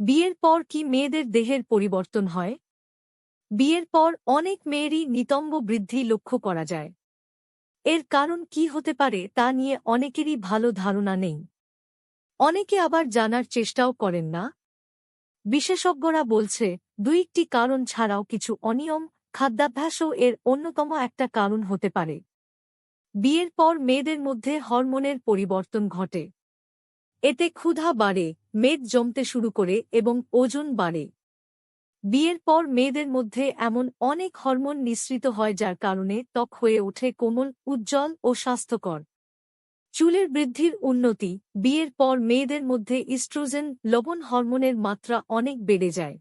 বিয়ের পর কি মেয়েদের দেহের পরিবর্তন হয়? বিয়ের পর অনেক মেয়েরই নিতম্ব বৃদ্ধি লক্ষ্য করা যায়। এর কারণ কি হতে পারে তা নিয়ে অনেকেরই ভালো ধারণা নেই। অনেকে আবার জানার চেষ্টাও করেন না। বিশেষজ্ঞরা বলছে দুই একটি কারণ ছাড়াও কিছু অনিয়ম, খাদ্যাভ্যাসও এর অন্যতম একটা কারণ হতে পারে। বিয়ের পর মেয়েদের মধ্যে হরমোনের পরিবর্তন ঘটে। এতে ক্ষুধা বাড়ে মেদ জমতে শুরু করে এবং ওজন বাড়ে। বিয়ের পর মেয়েদের মধ্যে এমন অনেক হরমোন নিঃসৃত হয় যার কারণে ত্বক হয়ে ওঠে কোমল, উজ্জ্বল ও স্বাস্থ্যকর। চুলের বৃদ্ধির উন্নতি, বিয়ের পর মেয়েদের মধ্যে ইস্ট্রোজেন লবণ হরমোনের মাত্রা অনেক বেড়ে যায়।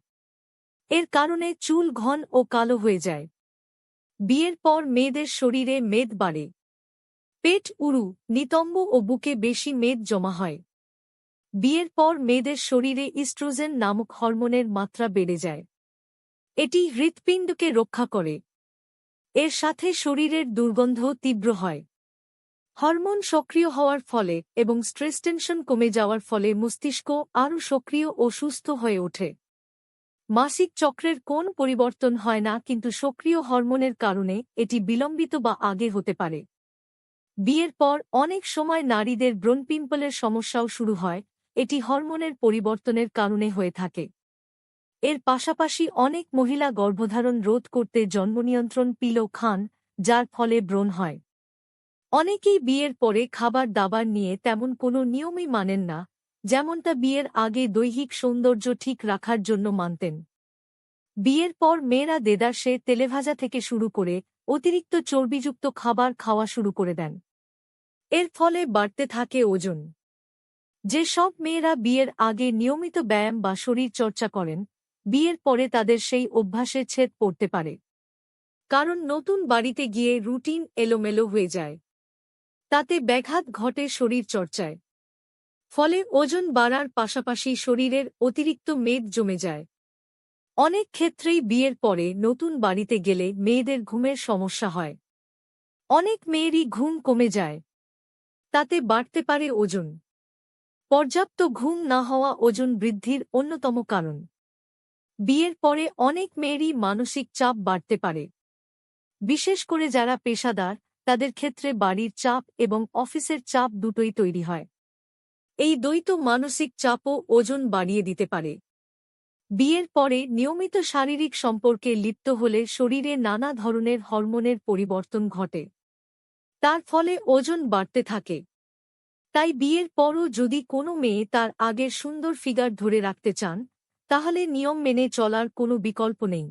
এর কারণে চুল ঘন ও কালো হয়ে যায়। বিয়ের পর মেয়েদের শরীরে মেদ বাড়ে। পেট উড়ু নিতম্ব ও বুকে বেশি মেদ জমা হয়। বিয়ের পর মেয়েদের শরীরে ইস্ট্রোজেন নামক হরমোনের মাত্রা বেড়ে যায়। এটি হৃৎপিণ্ডকে রক্ষা করে। এর সাথে শরীরের দুর্গন্ধ তীব্র হয়। হরমোন সক্রিয় হওয়ার ফলে এবং স্ট্রেস টেনশন কমে যাওয়ার ফলে মস্তিষ্ক আরও সক্রিয় ও সুস্থ হয়ে ওঠে। মাসিক চক্রের কোন পরিবর্তন হয় না কিন্তু সক্রিয় হরমোনের কারণে এটি বিলম্বিত বা আগে হতে পারে। বিয়ের পর অনেক সময় নারীদের ব্রণ পিম্পলের সমস্যাও শুরু হয় হরমোনের পরিবর্তনের কারণে হয়ে থাকে। এর পাশাপাশি অনেক মহিলা গর্ভধারণ রোধ করতে জন্মনিয়ন্ত্রণ পিলো খান, যার ফলে ব্রণ হয়। অনেকেই বিয়ের পরে খাবার দাবার নিয়ে তেমন কোনো নিয়মই মানেন না, যেমনটা বিয়ের আগে দৈহিক সৌন্দর্য ঠিক রাখার জন্য মানতেন। বিয়ের পর মেয়েরা দেদারসে তেলেভাজা থেকে শুরু করে অতিরিক্ত চর্বিযুক্ত খাবার খাওয়া শুরু করে দেন। এর ফলে বাড়তে থাকে ওজন। যে সব মেয়েরা বিয়ের আগে নিয়মিত ব্যায়াম বা শরীর চর্চা করেন, বিয়ের পরে তাদের সেই অভ্যাসে ছেদ পড়তে পারে। কারণ নতুন বাড়িতে গিয়ে রুটিন এলোমেলো হয়ে যায়। তাতে ব্যাঘাত ঘটে শরীর চর্চায়। ফলে ওজন বাড়ার পাশাপাশি শরীরের অতিরিক্ত মেদ জমে যায়। অনেক ক্ষেত্রেই বিয়ের পরে নতুন বাড়িতে গেলে মেয়েদের ঘুমের সমস্যা হয়। অনেক মেয়েরই ঘুম কমে যায়। তাতে বাড়তে পারে ওজন। পর্যাপ্ত ঘুম না হওয়া ওজন বৃদ্ধির অন্যতম কারণ। বিয়ের পরে অনেক মেয়েরই মানসিক চাপ বাড়তে পারে। বিশেষ করে যারা পেশাদার, তাদের ক্ষেত্রে বাড়ির চাপ এবং অফিসের চাপ দুটোই তৈরি হয়। এই দ্বৈত মানসিক চাপও ওজন বাড়িয়ে দিতে পারে। বিয়ের পরে নিয়মিত শারীরিক সম্পর্কে লিপ্ত হলে শরীরে নানা ধরনের হরমোনের পরিবর্তন ঘটে। তার ফলে ওজন বাড়তে থাকে। তাই বিয়ের পরও যদি কোনো মেয়ে তার আগের সুন্দর ফিগার ধরে রাখতে চান, তাহলে নিয়ম মেনে চলার কোনো বিকল্প নেই।